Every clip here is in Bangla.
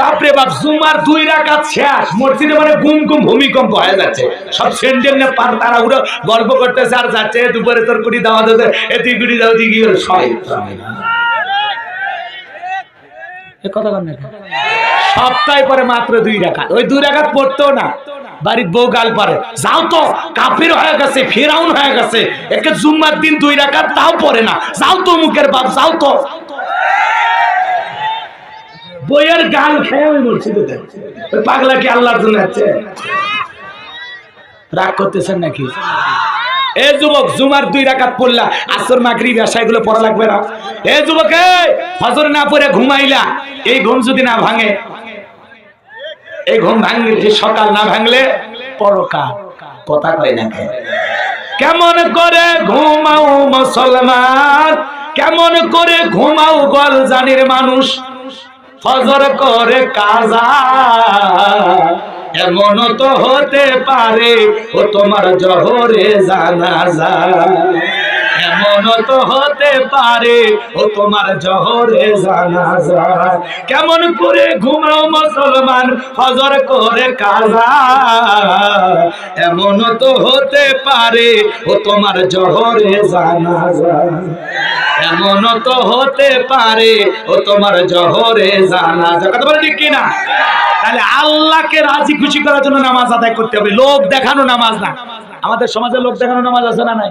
বাপরে বাপ জুমার দুই রাকাত শেষ। মসজিদে মানে গুম গুম ভূমিকম্প হয়ে যাচ্ছে। সব পার তারা উড়ে গল্প করতেছে আর যাচ্ছে দুপুরে তোর কুড়ি দাওয়া দিতে এ তুই কুড়ি দাও দিয়ে গিয়ে সবাই কথা সপ্তাহে পরে মাত্র দুই রাকাত। ওই দুই রাকাত পড়তেও না। বাড়ির বউ গাল পারে। যাও তো কাফির হয়ে গেছে ফেরাউন হয়ে গেছে। একে জুম্মার দিন দুই রাকাত তাও পড়ে না। যাও তো মুখের বাপ যাও তো। বইয়ের গাল খেয়ে ওই মসজিদে। ওই পাগলা কি আল্লাহর জন্য আছে? রাগ করতেছেন নাকি? এ যুবক, জুমার দুই পড়লা, আসর মাগরি ব্যবসা এগুলো পড়া লাগবে না। এ যুবক না ঘুমাইলা, এই ঘুম যদি না ভাঙে, এই ঘুম ভাঙলে সকাল না ভাঙলে পরকাল কথা কয় না? কেমন করে ঘুমাও মুসলমান? কেমন করে ঘুমাও গল জানির মানুষ? ফজর করে কাজা। এমন তো হতে পারে ও তোমার জহরে জানাজা। এমন তো হতে পারে, ও তোমার জহরে জানাজা কেমন করে ঘুমাও মুসলমান ফজর করে কাজা। এমন তো হতে পারে, ও তোমার জহরে জানাজা এমন তো হতে পারে, ও তোমার জহরে জানা কথা বলে ঠিক কিনা? তাহলে আল্লাহকে রাজি খুশি করার জন্য নামাজ আদায় করতে হবে। লোক দেখানো নামাজ না। আমাদের সমাজে লোক দেখানো নামাজ আছে না নাই?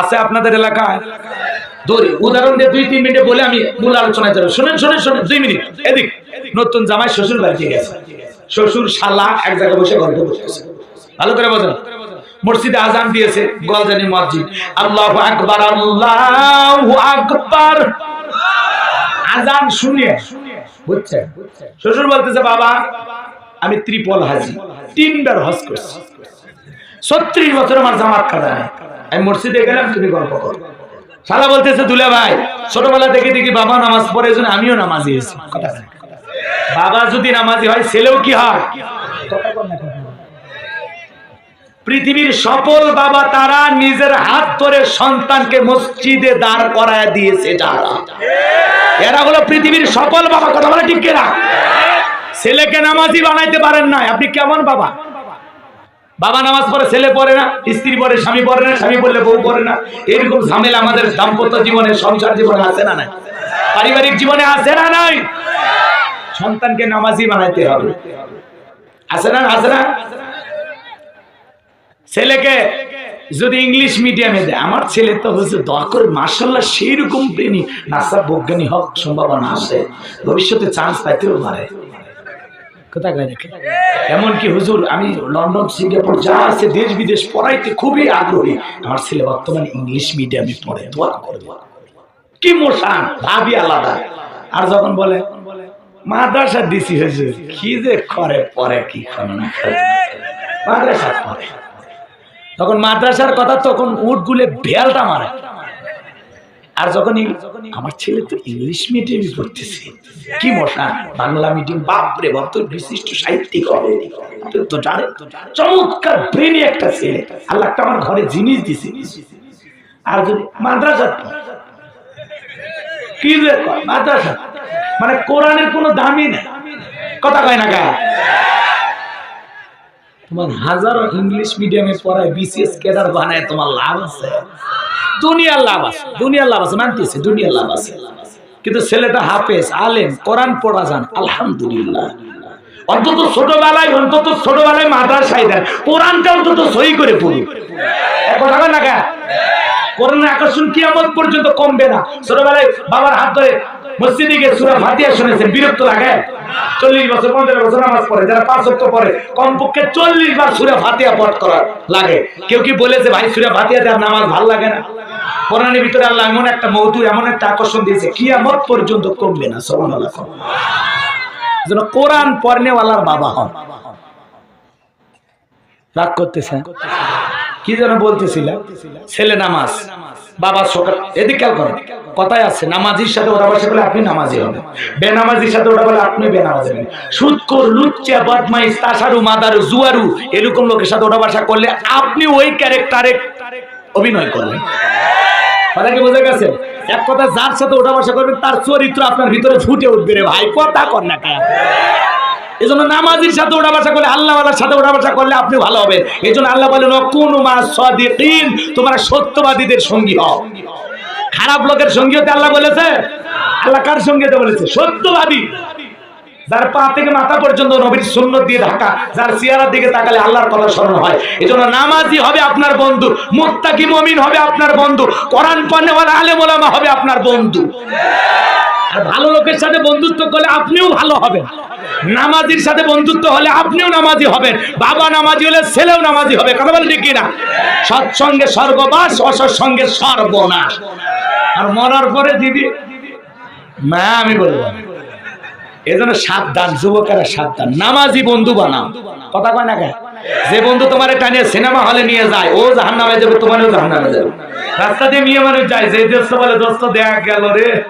আছে আপনাদের এলাকায়? ধরি উদাহরণ দিয়ে দুই, তিন মিনিটে বলে আমি মূল আলোচনায় যাব। শুনেন, শোনেন, শুনেন, দুই মিনিট। এদিক। নতুন জামাই শ্বশুর বাড়িতে গেছে। শ্বশুর, শালা এক জায়গায় বসে গল্প করতেছে। ভালো করে বোঝেন। মসজিদে আজান দিয়েছে, গলজানি মসজিদ। আল্লাহ আকবার আল্লাহ আকবার। আজান শুনিয়ে বুঝছে শ্বশুর বলতেছে, বাবা, আমি ত্রিপল হাজি। তিনবার হজ করছি। ছত্রিশ বছর আমার জামাত কাটা নেই। আমি মসজিদে গেলাম, তুমি গল্প করো। শালা বলতেছে, দুলে ভাই, ছোটবেলা থেকে দেখি বাবা নামাজ পড়ে জন্য আমিও নামাজি হয়েছি। কথা বাবা যদি নামাজি হয়, ছেলেও কি হয়? পৃথিবীর সফল বাবা তারা নিজের হাত ধরে সন্তানকে মসজিদে দাঁড় করায় দিয়েছে যারা। এরা হলো পৃথিবীর সফল বাবা। কথা বলে ঠিক কেনা? ছেলেকে নামাজি বানাইতে পারেন না আপনি কেমন বাবা? বাবা নামাজ পড়ে, ছেলে পড়ে না, স্ত্রী পড়ে, স্বামী পড়ে না, স্বামী পড়লে বউ পড়ে না। এরকম ঝামেলা আমাদের দাম্পত্য জীবনে, সংসার জীবনে আছে না নাই? পারিবারিক জীবনে আছে না নাই? সন্তানকে নামাজি বানাইতে হবে। আছে না আছে না? ছেলেকে যদি ইংলিশ মিডিয়ামে দেয়, আমার ছেলে তো হচ্ছে দরকার মার্শাল্লাহ সেই রকম প্রেমী। নাসা বৈজ্ঞানিক হক সম্ভাবনা আছে। ভবিষ্যতে চান্স পাইতেও পারে। এমনকি হুজুর, আমি লন্ডন, সিঙ্গাপুর যা আছে দেশ বিদেশ পড়াইতে খুবই আগ্রহী। আমার ছেলে বর্তমানে ইংলিশ মিডিয়ামে পড়ে, দোয়া করবে। কি মোশান ভাবি আলাদা। আর যখন বলে, মাদ্রাসা দিছি হুজুর, কি যে করে, পরে কি মাদ্রাসা পড়ে। তখন মাদ্রাসার কথা তখন উঠ গুলে ভেলটা মারে। আর যখন আমার ছেলে তো ইংলিশ মিডিয়ামে পড়তেছে, কি মশা? বাংলা মিডিয়াম বাপরে বাপ তো বিশিষ্ট সাহিত্যিক হবে। তো জানেন চমৎকার ব্রেনি একটা ছেলে। আল্লাহ আমার ঘরে জিনিস দিছে। আর যদি মাদ্রাসা কি মাদ্রাসা মানে কোরআনের কোনো দামই নেই। কথা কয় না গা তোমার হাজারো ইংলিশ মিডিয়ামে পড়ায় বিসিএস ক্যাডার বানায়, তোমার লাভ আছে। দুনিয়ার লাভ আছে, দুনিয়ার লাভ আছে, মানতেছে, দুনিয়ার লাভ আছে। কিন্তু ছেলেটা হাফেজ, আলেম, কোরআন পড়া যান আলহামদুলিল্লাহ। অন্তত ছোটবেলায় অন্তত ছোটবেলায় মাদ্রাসায় দেন কোরআনটা অন্তত সই করে পড়ি কথা কয় না কা কোরআনের আকর্ষণ কিয়ামত পর্যন্ত কমবে না। ছোটবেলায় বাবার হাত ধরে মসজিদে গিয়ে সুরা ফাতিহা শুনেছেন, বিরক্ত লাগে? চল্লিশ বছর পনেরো বছর নামাজ পড়ে, যারা পাঁচ অক্ট পড়ে, কমপক্ষে চল্লিশ বার সুরা ফাতিহা পাঠ করা লাগে। কেউ কি বলেছে, ভাই, সুরা ফাতিহা দেওয়ার নামাজ ভালো লাগে না? কোরআনের ভিতরে আল্লাহ এমন একটা মৌতু এমন একটা আকর্ষণ দিয়েছে, কিয়ামত পর্যন্ত কমবে না সমান যেন কোরআন পড়নেওয়ালার বাবা হন। রাগ করতেছেন? কি যেন বলতেছিলাম ছেলে নামাজ, বাবা সকাল এদিকে খেয়াল করেন কথায় আছে, নামাজির সাথে ওরা বসে বলে আপনি নামাজি হবেন। বেনামাজির সাথে ওরা বলে আপনি বেনামাজি হবেন। সুৎকর, লুচ্চা, বদমাইশ, তাসারু, মাদারু, জুয়ারু, এরকম লোকের সাথে ওটা বাসা করলে আপনি ওই ক্যারেক্টারে অভিনয় করবেন কথা কি বোঝা গেছে? এক কথা যার সাথে ওঠা বসা করবেন, তার চরিত্র আপনার ভিতরে ফুটে উঠবে রে ভাই। কথা কর না এই জন্য নামাজির সাথে ওঠা বসা করলে, আল্লাহওয়ালার সাথে ওঠা বসা করলে আপনি ভালো হবেন। এই জন্য আল্লাহ বলেন কোন মা সদিন তোমরা সত্যবাদীদের সঙ্গী হও। খারাপ লোকের সঙ্গী হতে আল্লাহ বলেছে? আল্লাহ কার সঙ্গে বলেছে? সত্যবাদী। যার পা থেকে মাথা পর্যন্ত নবীর সুন্নত দিয়ে ঢাকা, যার চেহারার দিকে তাকালে আল্লাহর কথা স্মরণ হয়। জন্য নামাজি হবে আপনার বন্ধু, মুত্তাকি মমিন হবে আপনার বন্ধু, কোরআন পড়নেওয়ালা আলেম ওলামা হবে আপনার বন্ধু। আর ভালো লোকের সাথে বন্ধুত্ব করলে আপনিও ভালো হবেন। নামাজির সাথে বন্ধুত্ব হলে আপনিও নামাজি হবেন। বাবা নামাজি হলে ছেলেও নামাজি হবে, কথা বলে ঠিক কিনা? সৎসঙ্গে স্বর্গবাস, অসৎসঙ্গে সর্বনাশ। আর মরার পরে দিদি, মা আমি বলব না। এজন্য সাবধান, যুবকেরা সাবধান। নামাজি বন্ধু বানাও। কথা কয় না যে বন্ধু তোমার টানিয়ে সিনেমা হলে নিয়ে যায়, ও জাহান নামে যাবে, তোমারও জাহান নামে যাবে। রাস্তা দিয়ে মেয়ে মানুষ যায়, যে দোস্ত বলে, দোস্ত দেখ গেল রে।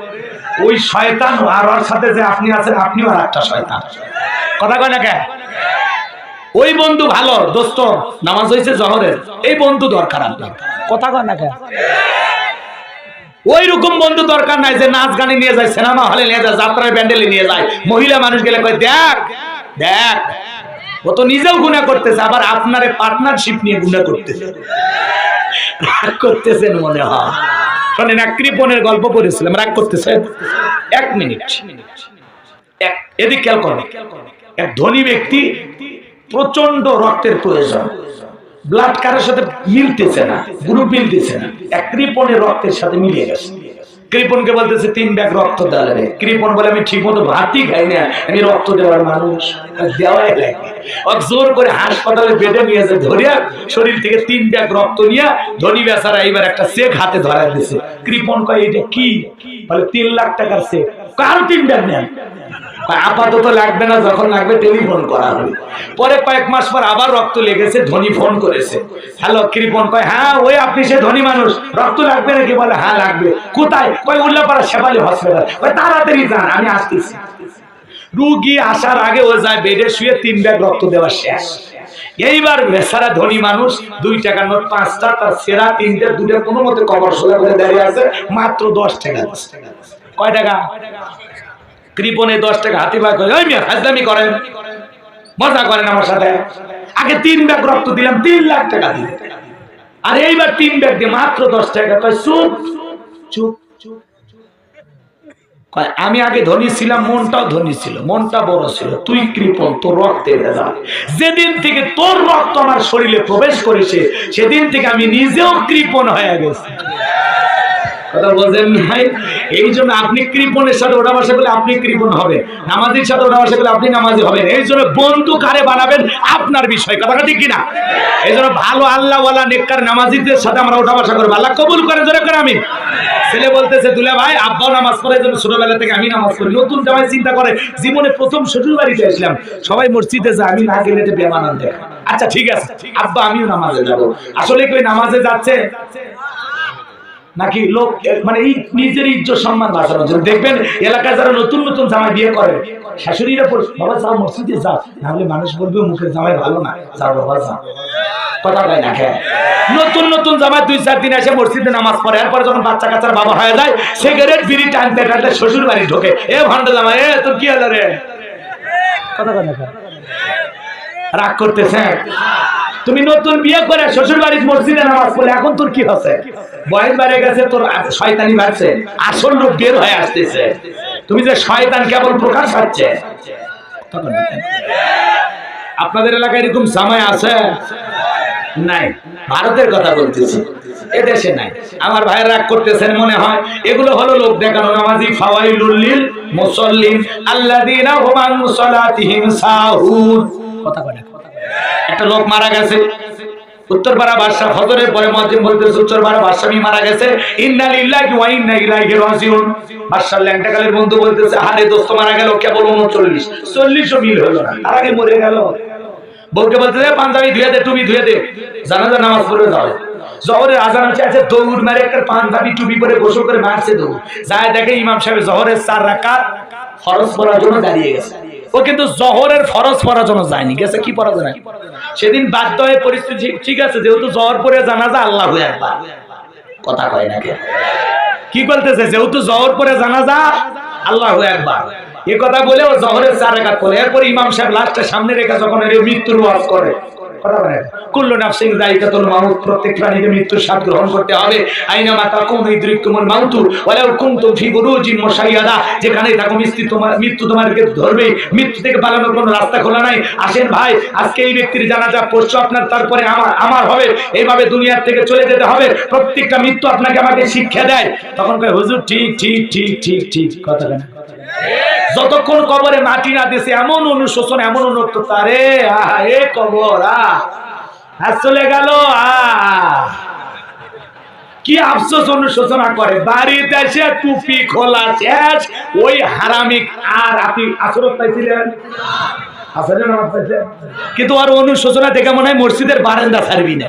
ওই শয়তান, আর ওর সাথে যে আপনি আছেন, আপনিও আর একটা শয়তান। কথা কয় না কে? ওই বন্ধু ভালো, দোস্ত, নামাজ হয়েছে জহরের। এই বন্ধু দরকার আপনার। কথা কয় না কে? ওই রকম বন্ধু দরকার নাই যে নাচ গানে নিয়ে যায়, সিনেমা হলে নিয়ে যায়, যাত্রায় ব্যান্ডেলে নিয়ে যায়। মহিলা মানুষ গেলে কয়, দেখ দেখ, ও তো নিজেও গুণা করতেছে, আবার আপনারে পার্টনারশিপ নিয়ে গুণা করতেছে। রাগ করতেছেন মনে হয়। শোনেন, এক কৃপণের গল্প পড়েছিলাম, রাগ করতেছেন এক মিনিট। এদিক খেয়াল করো এক ধনী ব্যক্তি প্রচণ্ড রক্তের প্রয়োজন। ব্লাড কারোর সাথে মিলতেছে না গ্রুপ মিলতেছে না। এক কৃপণের রক্তের সাথে মিলিয়ে গেছে। কৃপনকে বলতেছে, তিন ব্যাগ রক্ত দেওয়া লাগে কৃপন বলে, আমি ঠিক মতো ভাতই খাই না, আমি রক্ত দেওয়ার মানুষ দেওয়াই লাগে। জোর করে হাসপাতালে বেডে নিয়ে যায় ধরিয়া শরীর থেকে তিন ব্যাগ রক্ত নিয়ে ধনী বেচারা এইবার একটা চেক হাতে ধরা দিছে। কৃপন কয়, এটা কি? বলে, তিন লাখ টাকার চেক। কারও তিন ব্যাগ নেন? আপাতত লাগবে না, যখন লাগবে টেলিফোন করা হবে। পরে কয়েক মাস পর আবার রক্ত লেগেছে, ধনী ফোন করেছে। হ্যালো, কৃপন কয় হ্যাঁ ওই আপনি সে ধনী মানুষ। রক্ত লাগবে নাকি? বলে হ্যাঁ লাগবে। কোথায়? কয়, উল্লাপাড়া শেফালি হসপিটাল কয়, তাড়াতাড়ি যান, আমি আসতেছি। রুগী আসার আগে ও যায় বেডে শুয়ে তিন ব্যাগ রক্ত দেওয়া শেষ। এইবার বেচারা ধনী মানুষ, দুই টাকা নোট, পাঁচটা, তার সেরা তিনটে, দুটো কোনো মতে কবর সোজা করে দাঁড়িয়ে আছে, মাত্র দশ টাকা। কয় টাকা? কৃপনে দশ টাকা হাতি ভাগ করে ওই ফাজলামি করেন। মজা করেন আমার সাথে। আগে তিন ব্যাগ রক্ত দিলাম, তিন লাখ টাকা দিলে আর এইবার তিন ব্যাগ দিয়ে মাত্র দশ টাকা। কয়, চুপ চুপ আমি আগে ধনী ছিলাম, মনটাও ধনী ছিল, মনটা বড় ছিল। তুই কৃপন তোর রক্তে যেদিন থেকে তোর রক্ত আমার শরীরে প্রবেশ করেছে, সেদিন থেকে আমি নিজেও কৃপন হয়ে গেছি। কথা বলছেন ভাই? এই জন্য আপনি কৃপণের সাথে ওঠা বসা করলে আপনি কৃপণ হবে নামাজির সাথে ওঠা বসা করলে আপনি নামাজি হবেন। এই জন্য বন্ধু কারে বানাবেন? আপনার বিষয়, কথা ঠিক কিনা? এই জন্য ভালো আল্লাহওয়ালা, নেককার নামাজিদের সাথে আমরা ওঠা বসা করব। আল্লাহ কবুল করে জোরে করে আমি ছেলে বলতেছে, দুলা ভাই, আব্বাও নামাজ পড়ে যেন ছোটবেলা থেকে আমি নামাজ পড়ি। নতুন জামাই চিন্তা করে, জীবনে প্রথম শ্বশুর বাড়িতে আসলাম। সবাই মসজিদে যায়, আমি না গেলে বেমানান দেখ। আচ্ছা ঠিক আছে। আব্বা, আমিও নামাজে যাব। আসলে কই নামাজে যাচ্ছে? নাকি লোক মানে নিজের ইজ্জত সম্মান বাঁচানোর জন্য দেখবেন এলাকায় যারা নতুন নতুন জামাই বিয়ে করে, শাশুড়িরা বাবা, যাও মসজিদে যাও। নাহলে মানুষ বলবে, মুখের জামাই ভালো না। যাও বাবা, যাও। কথা না নতুন নতুন জামাই দুই, চার দিন এসে মসজিদে নামাজ পড়ে। এরপরে যখন বাচ্চা কাচ্চার বাবা হয়ে যায় সিগারেট বিড়ি টানতে টানতে শ্বশুর বাড়ি ঢোকে। এ ভান্ড জামাই, এ, তোর কি হলো রে? কথা না রাগ করতেছে? তুমি নতুন বিয়ে করে শ্বশুর বাড়ির মসজিদে নামাজ পড়লে এখন তোর কি হচ্ছে? বয়স বেড়ে গেছে, তোর শয়তানি বাড়ছে, আসল রূপ বের হয়ে আসতেছে। তুমি যে শয়তান কেবল প্রকাশ হচ্ছে আপনাদের এলাকায় এরকম সময় আছে? নাই। ভারতের কথা বলতেছি। এদেশে নাই। আমার ভাইয়ের রাগ করতেছেন, মনে হয় এগুলো হলো লোক দেখানো নামাজি, ফাওয়াইলুল মুসল্লিন আল্লাযীনা হুম আন সালাতিহিম সাহুন কথা বলে একটা লোক মারা গেছে। উত্তরপাড়া বাদশাহ ফজরের পরে মসজিদ বলতেছে, উত্তরপাড়া বাদশাহী মারা গেছে। ইন্না লিল্লাহি ওয়া ইন্না ইলাইহি রাজিউন। বাদশাহ ল্যাংটাকালের বন্ধু বলতেছে আরে দোস্ত, মারা গেল কেবল 39 40 মিল হলো না, তার আগে মরে গেল। বউকে বলতেছে পাঞ্জাবি ধুয়ে দে ধুয়ে দে। নামাজ পড়ে মারে, একটা পাঞ্জাবি টুপি পরে গোসল করে মারছে দৌড়। দেখে ইমাম সাহেব জহরের চার রাকাত ফরজ পড়ার জন্য দাঁড়িয়ে গেছে। ও কিন্তু জহরের ফরজ পড়ার জন্য যায়নি। গেছে কি পড়া যায় সেদিন বাধ্য হয়ে পরিস্থিতি ঠিক আছে, যেহেতু জহর পরে জানা জানাজা আল্লাহ একবার কথা কয় না কি? বলতেছে? যেহেতু জহর পরে জানা যা আল্লাহ একবার এ কথা বলে ও জহরের চার একাত করে এরপর ইমাম সাহেব লাস্টের সামনে রেখে যখন মৃত্যুর ওয়াজ করে রাস্তা খোলা নাই। আসেন ভাই এই ব্যক্তির আপনার, তারপরে আমার আমার হবে। এইভাবে দুনিয়ার থেকে চলে যেতে হবে। প্রত্যেকটা মৃত্যু আপনাকে আমাকে শিক্ষা দেয়। তখন হুজুর, ঠিক ঠিক ঠিক ঠিক ঠিক, কথা কেন যতক্ষণ কবরে মাটি না দিছে এমন অনুশোচন, এমন অনুক্ততা রে, আহা, এ কবর, আহ। চলে গেল, আহ। কি আফসোস অনুশোচনা করে, বাড়িতে এসে টুপি খোলা শেষ, ওই হারামিক আর আপনি আসরত পাইছিলেন? আসলে? কিন্তু আর অনুশোচনা দেখে মনে হয় মসজিদের বারান্দা ছাড়বি না।